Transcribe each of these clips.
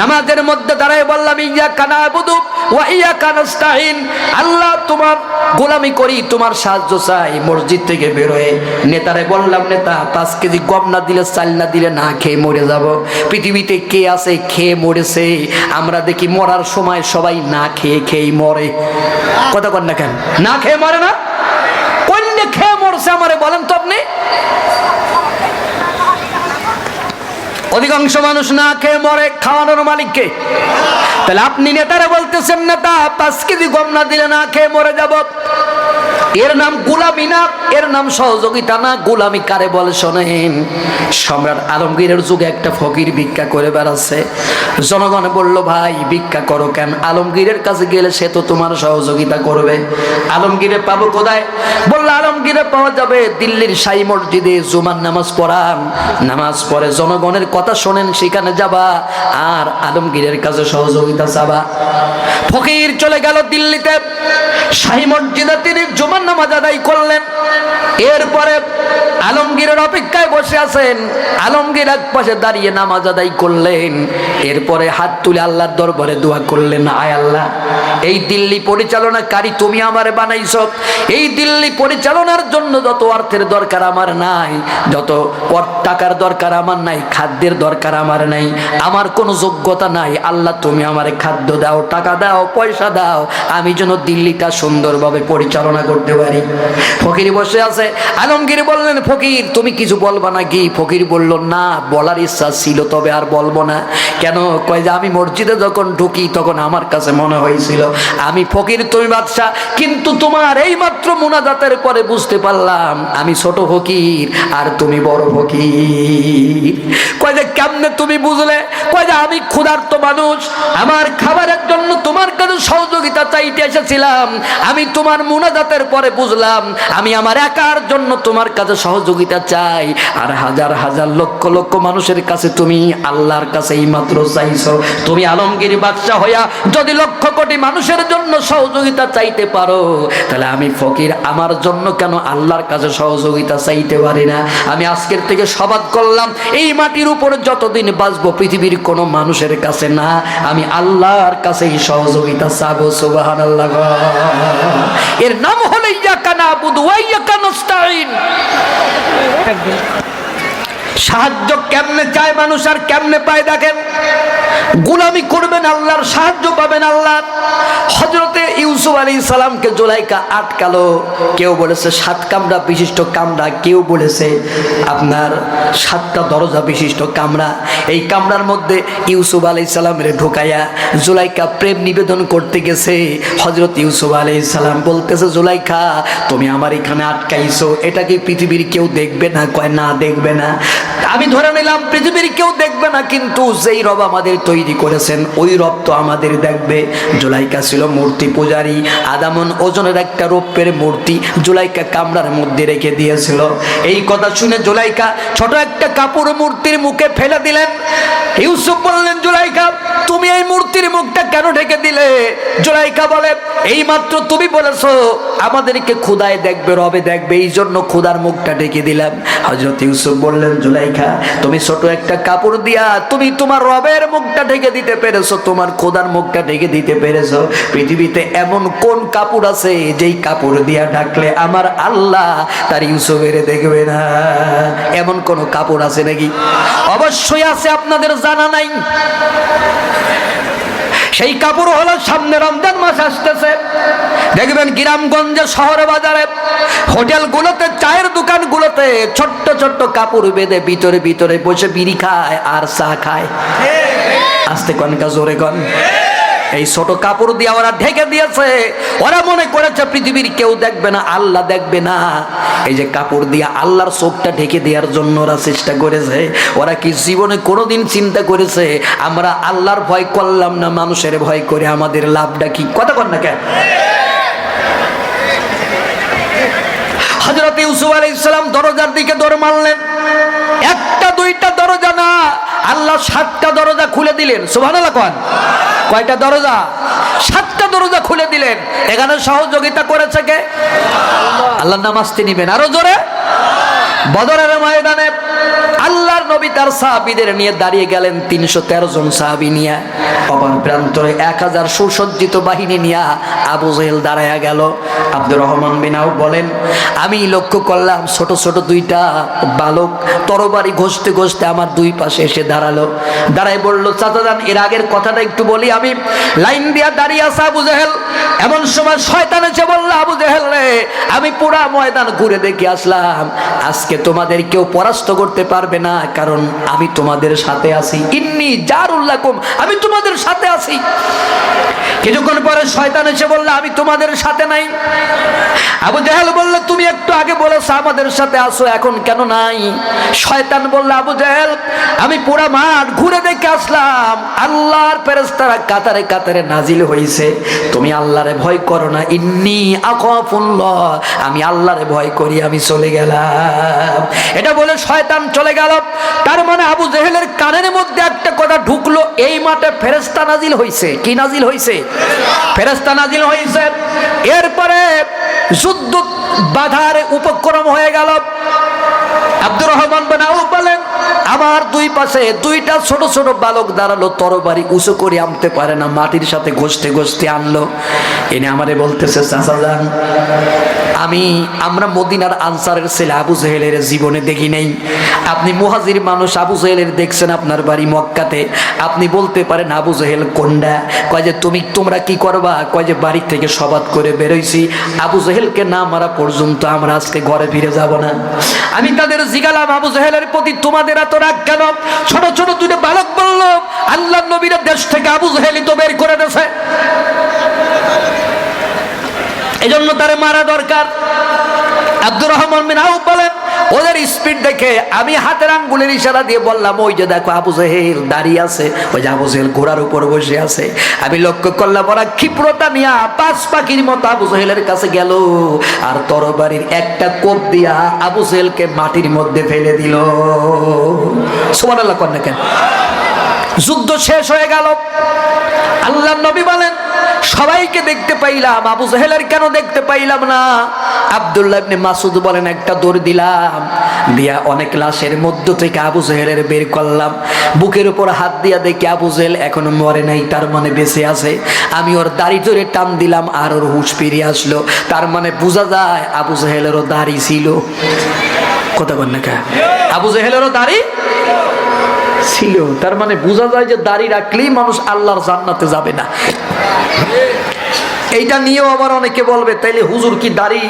নামাজের মধ্যে দাঁড়ায় বললাম, ইয়া কানা বুধু ওয়া ইয়া কানাস্তাহিন আল্লাহ তোমার গোলামি করি, তোমার সাহায্য চাই। মসজিদ থেকে বেরোয়, নেতারে বললাম, নেতা, পাঁচ কেজি গম না দিলে, চাল না দিলে না খেয়ে মরে যাব। পৃথিবীতে কে আছে খেয়ে মরেছে? আমরা দেখি মরার সময় সবাই না খেয়ে খেয়ে মরে। কথা কন না কেন? না খেয়ে মরে না? কন্য খেয়ে মরছে আমারে বলেন তো আপনি। অধিকাংশ মানুষ না খেয়ে মরে খাওয়ানোর মালিককে। তাহলে আপনি নেতারা বলতেছেন, নেতা, পাঁচ কেজি গম না দিলে না খেয়ে মরে যাব। এর নাম গুলামি না, এর নাম সহযোগিতা না। গুলামি কারে বলে শোনেন? সম্রাট আলমগীরের যুগে একটা ফকির ভিক্ষা করে বেড়াচ্ছে। জনগণ বলল, ভাই, ভিক্ষা করো কেন? আলমগীরের কাছে গেলে সে তো তোমার সহযোগিতা করবে। আলমগীরে পাবো কোথায়? বলল, আলমগীরে পাওয়া যাবে দিল্লির সাই মসজিদে জুমার নামাজ পড়ান নামাজ পড়ে জনগণের কথা শোনেন, সেখানে যাবা আর আলমগীরের কাছে সহযোগিতা চাবা। ফকির চলে গেল দিল্লিতে। শাহী মসজিদে তিনি জুমার নামাজ আদায় করলেন। এরপরে আলমগীরের অপেক্ষায় বসে আছেন। আলমগীর এক পাশে দাঁড়িয়ে নামাজ আদায় করলেন। এরপরে হাত তুলে আল্লাহর দরবারে দোয়া করলেন, আয় আল্লাহ, এই দিল্লি পরিচালনাকারী তুমি আমারে বানাইছ। এই দিল্লি পরিচালনার জন্য যত অর্থের দরকার আমার নাই, যত টাকার দরকার আমার নাই, খাদ্যের দরকার আমার নাই, আমার কোনো যোগ্যতা নাই। আল্লাহ, তুমি আমার খাদ্য দাও, টাকা দাও, পয়সা দাও। আমি যেন দিল্লিটা সুন্দরভাবে পরিচালনা করতে পারি। ফকির বসে আছে। আলমগীর বললেন, ফকির, তুমি কিছু বলবা নাকি? ফকির বলল, না, বলার ইচ্ছা ছিল, তবে আর বলব না। কেন? কয় যে, আমি মসজিদে যখন ঢুকি, তখন আমার কাছে মনে হয়েছিল, আমি ফকির, তুমি বাদশাহ কিন্তু তোমার এই মাত্র মুনাজাতের পরে বুঝতে পারলাম, আমি ছোট ফকির আর তুমি বড় ফকির। কয় যে, কেমনে তুমি বুঝলে? কয় যে, আমি ক্ষুধার্ত মানুষ, আমার খাবারের জন্য তোমার কাছে সহযোগিতা চাইতে এসেছিলাম, আমি তোমার মুনাজাতের পরে বুঝলাম, আমি আমার একার জন্য তোমার কাছে সহযোগিতা চাই। আর হাজার হাজার লক্ষ লক্ষ মানুষের কাছে তুমি আল্লাহর কাছে এই মাত্র চাইছো। তুমি আলমগীর বাদশাহ হইয়া যদি লক্ষ কোটি মানুষের জন্য সহযোগিতা চাইতে পারো, তাহলে আমি ফকির, আমার জন্য কেন আল্লাহর কাছে সহযোগিতা চাইতে পারি না? আমি আজকের থেকে সবাদ করলাম, এই মাটির উপরে যতদিন বাঁচবো পৃথিবীর কোনো মানুষের কাছে না, আমি আল্লাহর কাছে এই সহযোগিতা চাবো আল্লাহ এর নাম হলো ইয়াকা নাবুদু ওয়াইয়াকা নাস্তাইন সাহায্য কেমনে চায় মানুষ আর কেমনে পায় দেখেন? গুলামি করবেন আল্লাহর, সাহায্য পাবেন আল্লাহ হজরতে ইউসুফ আলী সালামকে জোলাইকা আটকালো। কেউ বলেছে, সাত কামরা বিশিষ্ট কামরা, কেউ বলেছে, আপনার সাতটা দরজা বিশিষ্ট কামরা। এই কামরার মধ্যে ইউসুফ আলাই সালামের ঢুকাইয়া জুলাইকা প্রেম নিবেদন করতে গেছে। হজরত ইউসুফ আলাই সালাম বলতেছে জুলাইখা তুমি আমার এখানে আটকাইছো। এটা কি পৃথিবীর কেউ দেখবে না? কয়, না, দেখবে না। আমি ধরে নিলাম, পৃথিবীর কেউ দেখবে না, কিন্তু যেই রব আমাদের তৈরি করেছেন, ওই রব তো আমাদের দেখবে। জুলাইকা ছিল মূর্তি পূজারী, আদামন ওজনের একটা রৌপ্যের মূর্তি জুলাইকা কামরার মধ্যে রেখে দিয়েছিল। এই কথা শুনে জুলাইকা ছোট একটা কাপড় মূর্তির মুখে ফেলে দিলেন। ইউসুফ বললেন, জুলাইকা, তুমি এই মূর্তির মুখটা কেন ঢেকে দিলে? জুলাইকা বলে এই মাত্র তুমি বলেছ, আমাদেরকে খুদায় দেখবে, রবে দেখবে এই জন্য খুদার মুখটা ঢেকে দিলাম। হজরত ইউসুফ বললেন জুলাইখা, তুমি ছোট একটা কাপড় দিয়া তুমি তোমার রবের মুখটা ঢেকে দিতে পেরেছ, তোমার খোদার মুখটা ঢেকে দিতে পেরেছ। পৃথিবীতে এমন কোন কাপড় আছে যেই কাপড় দিয়া ঢাকলে আমার আল্লাহ তার ইউসুফের দেখবে না? এমন কোন কাপড় আছে নাকি? অবশ্যই আছে, আপনাদের জানা নাই। সেই কাপড় হলো সামনে রমজান মাস আসতেছে। দেখবেন গ্রামগঞ্জে শহরে বাজারে হোটেলগুলোতে, চায়ের দোকানগুলোতে ছোট্ট ছোট্ট কাপড় বেঁধে ভিতরে ভিতরে বসে বিড়ি খায় আর চা খায়। আসতে কনকা, জোরে কন। এই ছোট কাপড় দিয়ে ওরা ঢেকে দিয়েছে। ওরা মনে করেছে পৃথিবীর কেউ দেখবে না, আল্লাহ দেখবে না। এই যে কাপড় দিয়ে আল্লাহর চোখটা ঢেকে দেওয়ার জন্য ওরা চেষ্টা করেছে। ওরা কি জীবনে কোনোদিন চিন্তা করেছে, আমরা আল্লাহর ভয় করলাম না, মানুষের ভয় করে আমাদের লাভটা কি? কথা কর না কেন? হজরত ইউসুফ আলী ইসলাম দরজার দিকে দৌড় মারলেন। একটা দুইটা দরজা আল্লাহ সাতটা দরজা খুলে দিলেন। সুভান কন? কয়টা দরজা? সাতটা দরজা খুলে দিলেন। এখানে সহযোগিতা করেছে কে? আল্লাহ নামাজ তিনি নিবেন। আরও জোরে? বদরের ময়দানে নবী তার সাহাবিদের নিয়ে দাঁড়িয়ে গেলেন তিনশো তেরো জন সাহাবি নিয়ে। অপর প্রান্তরে এক হাজার সুসজ্জিত বাহিনী নিয়ে আবু জেহেল দাঁড়ায়া গেল। আব্দুর রহমান বিনাও বলেন, আমি লক্ষ্য করলাম ছোট ছোট দুইটা বালক তরবারি ঘষতে ঘষতে আমার দুই পাশে এসে দাঁড়াল। দাঁড়ায় বলল, চাচা যান, এর আগের কথাটা একটু বলি। আমি লাইন দিয়া দাঁড়িয়ে আসা আবু জেহেল। এমন সময় শয়তান এসে বলল, আবু জেহেল রে, আমি পুরা ময়দান ঘুরে দেখে আসলাম। আজকে তোমাদের কেউ পরাস্ত করতে পারবে না। কারণ আমি তোমাদের সাথে আছি। ইন্নি জারুল্লাকুম আমি তোমাদের সাথে আছি। কিছুক্ষণ পরে শয়তান এসে বলল, আমি তোমাদের সাথে নাই। আবু জাহেল বলল, তুমি একটু আগে বলেছ আমাদের সাথে আসো এখন কেন নাই? শয়তান বলল, আবু জাহেল, আমি পুরা মাঠ ঘুরে দেখে আসলাম, আল্লাহর ফেরেস্তারা কাতারে কাতারে নাজিল হইছে। তুমি আল্লাহরে ভয় করো না, ইন্নি আখাফুল্লাহ, আমি আল্লাহরে ভয় করি, আমি চলে গেলাম। এটা বলে শয়তান চলে গেল। তার মানে আবু জেহেলের কানের মধ্যে একটা কথা ঢুকলো, এই মাঠে ফেরেস্তা নাজিল হয়েছে কি নাজিল হয়েছে ফেরেস্তা নাজিল হয়েছে এরপরে যুদ্ধ বাধার উপক্রম হয়ে গেল। আব্দুর রহমান আমার দুই পাশে দুইটা ছোট ছোট বালক দাঁড়াল, তরবারি উঁচু করে আনতে পারে না, মাটির সাথে ঘষতে ঘষতে আনলো। এনে আমারে বলতেছে চাচা যান আমি, আমরা মদিনার আনসারের ছেলে আবু জেহেলের জীবনে দেখি নাই। আপনি মুহাজির মানুষ আবু জেহেলের দেখছেন আপনার বাড়ি মক্কাতে। আপনি বলতে পারেন, আবু জেহেল কোনটা কয় যে, তুমি, তোমরা কি করবা? কয় যে, বাড়ি থেকে সবাদ করে বেরোইছি। আবু জেহেলকে না মারা পর্যন্ত আমরা আজকে ঘরে ফিরে যাব না। আমি তাদের জিগালাম, আবু জেহেলের প্রতি তোমাদের এত রাগ কেন? ছোট ছোট দুটো বালক বলল, আল্লাহ নবীর দেশ থেকে আবু জাহেলি তো বের করে দেশে এজন্য তারে মারা দরকার। আব্দুর রহমান বিন আউফ বলেন ওদের স্পিড দেখে আমি হাতের আঙ্গুলের ইশারা দিয়ে বললাম, ওই যে দেখো আবু জেহেল দাঁড়িয়ে আছে, ওই যে আবু জেহেল ঘোড়ার উপর বসে আছে। আমি লক্ষ্য করলাম, ওরা ক্ষিপ্রতা নিয়ে পাঁচ পাখির মতো আবু জেহেলের কাছে গেল, আর তরবারির একটা কোপ দিয়া আবু জেহেলকে মাটির মধ্যে ফেলে দিল। সুবহানাল্লাহ কন্যা কেন? যুদ্ধ শেষ হয়ে গেল। আল্লাহ নবী বলেন সবাইকে দেখতে পাইলাম, আবু জাহেলের কেন দেখতে পাইলাম না? আব্দুল্লাহ ইবনে মাসুদ বলেন, একটা দৌড় দিলাম, দিয়া অনেক লাশের মধ্য থেকে আবু জাহেলের বের করলাম। বুকের উপর হাত দিয়া দেখি আবু জাহেল এখনও মরে নাই, তার মানে বেঁচে আছে। আমি ওর দাড়ি ধরে টান দিলাম, আর ওর হুঁশ ফিরে আসলো। তার মানে বোঝা যায় আবু জাহেলেরও দাড়ি ছিল। কথা কন না? আবু জাহেলেরও দাড়ি ছিল। তার মানে বোঝা যায় যে দাড়ি রাখলেই মানুষ আল্লাহর জান্নাতে যাবে না। এইটা নিয়েও আবার অনেকে বলবে, তাইলে হুজুর কি দাড়ি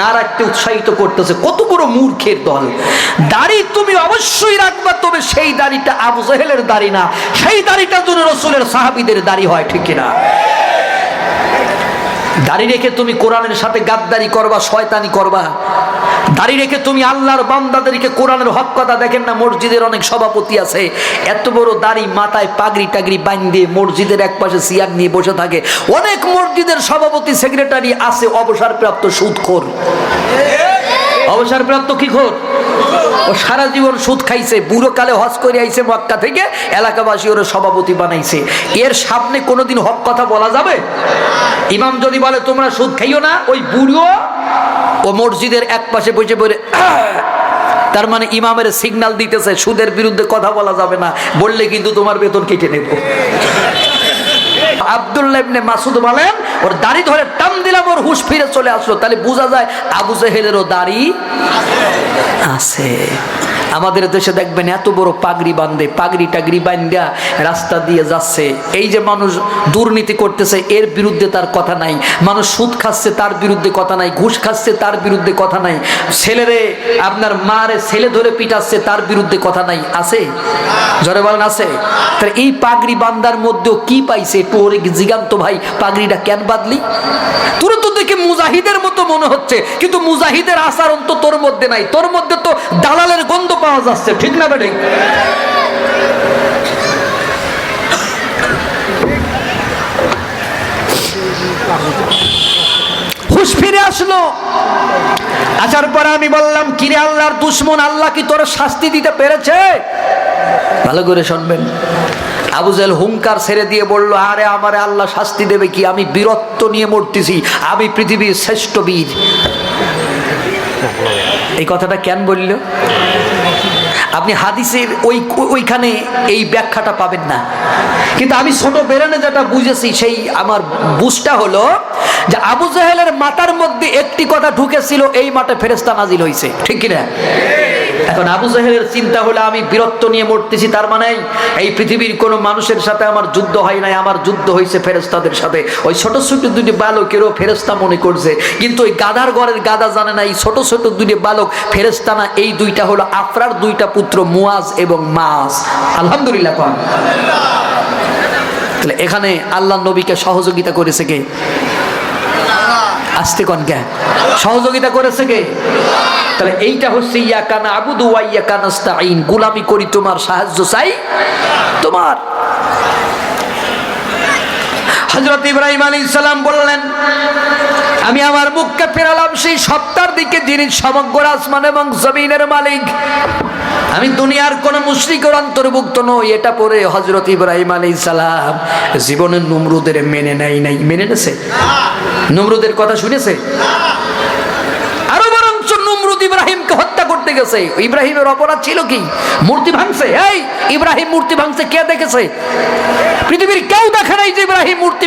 না রাখতে উৎসাহিত করতেছে? কত বড় মূর্খের দল। দাড়ি তুমি অবশ্যই রাখবা, তবে সেই দাড়িটা আবু জাহেলের দাড়ি না। সেই দাড়িটা যদি রসুলের সাহাবিদের দাড়ি হয়, ঠিক না দাড়ি রেখে তুমি কোরআনের সাথে গাদ্দারি করবা, শয়তানি করবা। দাড়ি রেখে তুমি আল্লাহর বান্দাদেরকে কোরআনের হক কথা দেখেন না, মসজিদের অনেক সভাপতি আছে। এত বড় দাড়ি মাথায় পাগড়ি টাগড়ি বান দিয়ে মসজিদের এক পাশে সিয়ার নিয়ে বসে থাকে। অনেক মসজিদের সভাপতি, সেক্রেটারি আছে, অবসরপ্রাপ্ত সুদখোর। অবসরপ্রাপ্ত কি খোর? ও সারা জীবন সুদ খাইছে, বুড়ো কালে হজ করে আইছে মক্কা থেকে, এলাকাবাসী ওরা সভাপতি বানাইছে। এর সামনে কোনোদিন হক কথা বলা যাবে? ইমাম যদি বলে, তোমরা সুদ খাইও না, ওই বুড়ো ও মসজিদের এক পাশে বসে বলে, তার মানে ইমামের সিগনাল দিতেছে, সুদের বিরুদ্ধে কথা বলা যাবে না, বললে কিন্তু তোমার বেতন কেটে নেব। আব্দুল্লাহ মাসুদ বলেন, ওর দাড়ি ধরে টান দিলাম হুশ ফিরে চলে আসলো। তাহলে বোঝা যায় দাড়ি আছে। আমাদের দেশে দেখবেন এত বড় পাগড়ি বান্ধে পাগড়ি টাগড়ি বান্ধা রাস্তা দিয়ে যাচ্ছে। এই যে মানুষ দুর্নীতি করতেছে, এর বিরুদ্ধে তার কথা নাই। মানুষ সুদ খাচ্ছে, তার বিরুদ্ধে কথা নাই। ঘুষ খাচ্ছে, তার বিরুদ্ধে কথা নাই। ছেলেরে, আপনার মারে ছেলে ধরে পিটাচ্ছে, তার বিরুদ্ধে কথা নাই। আছে? জরে বলেন, আছে? তাহলে এই পাগড়ি বান্দার মধ্যেও কি পাইছে? একটু ওরে জিগান্ত ভাই, পাগড়িটা কেন বাদলি তোর তো দেখে মুজাহিদের মতো মনে হচ্ছে, কিন্তু মুজাহিদের আচরণ তো তোর মধ্যে নাই। তোর মধ্যে তো দালালের গন্ধ পাওয়া যাচ্ছে ঠিক না বেটে হুশ ফিরে আসলো। আসার পরে আমি বললাম, কিরে আল্লাহর দুশ্মন, আল্লাহ কি তোর শাস্তি দিতে পেরেছে? ভালো করে শুনবেন। হুঙ্কার ছেড়ে দিয়ে বলল, আরে আমারে আল্লাহ শাস্তি দেবে কি? আমি বীরত্ব নিয়ে মরতেছি। আমি পৃথিবীর শ্রেষ্ঠ বীর। এই কথাটা কেন বলল? আপনি হাদিসের ওই ওইখানে এই ব্যাখ্যাটা পাবেন না। কিন্তু আমি ছোট বেরানে যেটা বুঝেছি, সেই আমার বুঝটা হলো যে আবু জাহেলের মাথার মধ্যে একটি কথা ঢুকেছিল, এই মাঠে ফেরেস্তা নাজিল হয়েছে ঠিক কিনা? এখন আবু জাহেলের চিন্তা হলো, আমি বীরত্ব নিয়ে মরতেছি, তার মানে এই পৃথিবীর কোনো মানুষের সাথে আমার যুদ্ধ হয় নাই, আমার যুদ্ধ হয়েছে ফেরেস্তাদের সাথে। ওই ছোট ছোট দুটি বালকেরও ফেরেস্তা মনে করছে, কিন্তু ওই গাদার ঘরের গাদা জানে না, এই ছোট ছোট দুটি বালক ফেরেস্তা না, এই দুইটা হলো আফরার, দুইটা পুত্র মুয়াজ এবং মাস আলহামদুলিল্লাহ তাহলে এখানে আল্লাহ নবীকে সহযোগিতা করেছে কে? আসতে কন কে? সহযোগিতা করেছে কে? তাহলে এইটা হচ্ছে ইয়া কানা আবুদু ওয়া ইয়া কানাস্তাইন গোলামি করি তোমার, সাহায্য চাই তোমার। হজরত ইব্রাহিম আলী সালাম বললেন, আমি আমার মুখকে ফেরালাম সেই সপ্তাহের দিকে যিনি সমগ্র আসমান এবং জমিনের মালিক। আমি দুনিয়ার কোন মুশরিকের অন্তর্ভুক্ত নই, এটা পরে হজরত ইব্রাহিম আলী সালাম জীবনের নুমরুদের মেনে নেই নাই। মেনে নেছে? নুমরুদের কথা শুনেছে? আরও নমরুদ ইব্রাহিমকে হত্যা করতে গেছে। ইব্রাহিমের অপরাধ ছিল কি? মূর্তি ভাঙছে? এই, ইব্রাহিম মূর্তি ভাঙছে কে দেখেছে? পৃথিবীর কেউ দেখে নাই যে ইব্রাহিম মূর্তি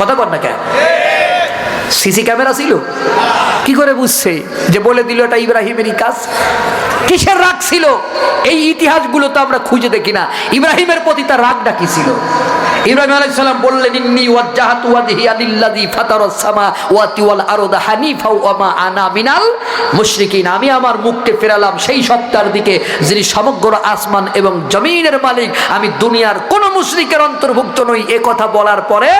কথা কর না কে সিসি ক্যামেরা ছিল? কি করে বুঝছে যে বলে দিল এটা ইব্রাহিমেরই কাজ? কিসের রাগ ছিল? এই ইতিহাসগুলো তো আমরা খুঁজে দেখি না। ইব্রাহিমের প্রতি তার রাগটা কি ছিল? ইব্রাহিম আলাইহিস বললেন, ইন্নী ওয়াজ্জাহাতু ওয়াজহিয়া লিল্লাযী ফাতারাস সামা ওয়াতি ওয়াল আরদা হানিফা ওয়া মা আনা মিনাল মুশরিকিন। আমি আমার মুখকে ফেরালাম সেই সত্তার দিকে যিনি সমগ্র আসমান এবং জমিনের মালিক। আমি দুনিয়ার কোন মুশরিকের অন্তর্ভুক্ত নই। এ কথা বলার পরে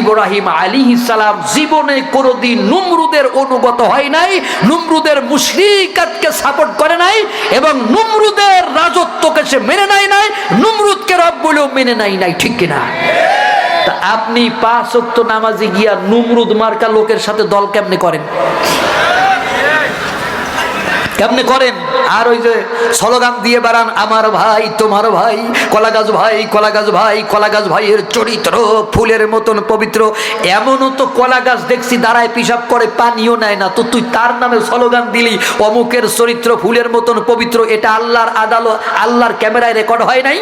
ইব্রাহিম আলাইহিস সালাম জীবনে কোনোদিন নুমরুদের অনুগত হয় নাই, নুমরুদের মুশরিকাতকে সাপোর্ট করে নাই এবং নুমরুদের রাজত্বকে সে মেনে নেয় নাই, নুমরুদকে রব বলেও মেনে নাই নাই। ঠিক কিনা? আপনি পাঁচ নামাজে গিয়া নুমরুদ মার্কা লোকের সাথে দল কেমনে করেন? কেমনে করেন? আর ওই যে স্লোগান দিয়ে বেড়ান, আমার ভাই, তোমার ভাই কলা গাছ ভাই কলা গাছ ভাই কলা গাছ ভাইয়ের চরিত্র, ফুলের মতন পবিত্র। এমনও তো কলা গাছ দেখছি, দাঁড়ায় পিসাব করে, পানিও নেয় না। তো তুই তার নামে স্লোগান দিলি, অমুকের চরিত্র, ফুলের মতন পবিত্র, এটা আল্লাহর আদালত, আল্লাহর ক্যামেরায় রেকর্ড হয় নাই?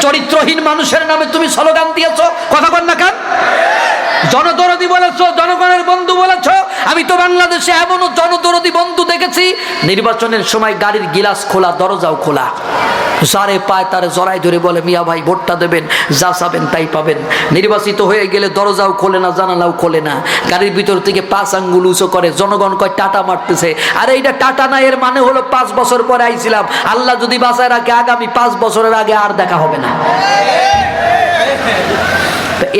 চরিত্রহীন মানুষের নামে তুমি স্লোগান দিয়েছ? কথা বল না কেন? জনদরদি বলেছ, জনগণের বন্ধু বলেছ, আমি তো বাংলাদেশে এমনও জনদরদি বন্ধু দেখেছি। নির্বাচনের সময় গাড়ির গিলাস খোলা, দরজাও খোলা। যারে পায় তারে জড়াই ধরে বলে, মিয়া ভাই, ভোটটা দেবেন, যা চাবেন তাই পাবেন। নির্বাচিত হয়ে গেলে দরজাও খোলে না, জানালাও খোলে না। গাড়ির ভিতর থেকে পাঁচ আঙ্গুল উঁচু করে, জনগণ কয়, টাটা মারতেছে। আর, এইটা টাটা না, এর মানে হলো পাঁচ বছর পরে আইছিলাম। আল্লাহ যদি বাঁচায় রাখে, আগামী পাঁচ বছরের আগে আর দেখা হবে না।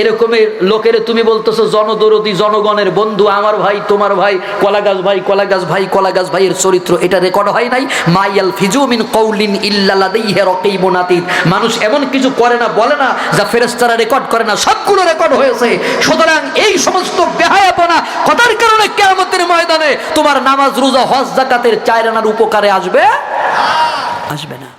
এরকমের লোকের তুমি বলতেছো জনদরদি, জনগণের বন্ধু, আমার ভাই, তোমার ভাই, কলাগাছ ভাই কলাগাছ ভাই, কলাগাছ ভাইয়ের চরিত্র এটা রেকর্ড হয় নাই? মাইয়াল ফিজুমিন কৌলিন আতীত মানুষ এমন কিছু করে না, বলে না, যা ফেরেশতারা রেকর্ড করে না, সবগুলো রেকর্ড হয়েছে। সুতরাং এই সমস্ত বেহায়াপনা কথার কারণে কিয়ামতের ময়দানে তোমার নামাজ, রোজা, হজ, জাকাতের চায়রানার উপকারে আসবে? আসবে না।